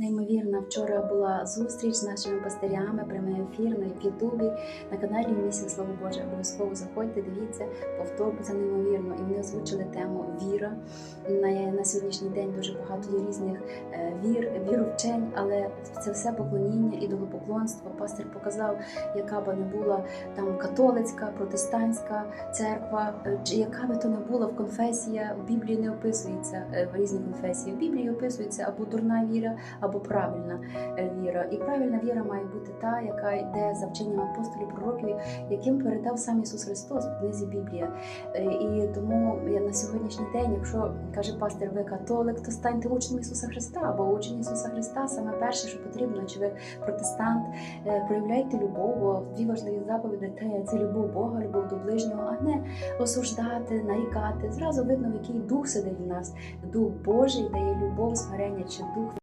Неймовірна, вчора була зустріч з нашими пастирями, прямий ефір на Ютубі на каналі Місія Слово Боже. Обов'язково заходьте, дивіться, повтор це неймовірно. І вони озвучили тему віра. На, на сьогоднішній день дуже багато є різних е, вір, віровчень, але це все поклоніння, ідолопоклонство. Пастир показав, яка би не була там католицька, протестантська церква, е, чи яка би то не була в конфесія, в Біблії не описується е, в різні конфесії. В Біблії описується або дурна віра, або правильна віра. І правильна віра має бути та, яка йде за вченням апостолів, пророків, яким передав сам Ісус Христос в книзі Біблія. І тому я на сьогоднішній день, якщо каже пастир, ви католик, то станьте учнем Ісуса Христа або учень Ісуса Христа. Саме перше, що потрібно, чи ви протестант, е, проявляйте любов, бо дві важливі заповіді це любов Бога, любов до ближнього, а не осуждати, нарікати. Зразу видно, який дух сидить в нас. Дух Божий дає любов, смирення чи дух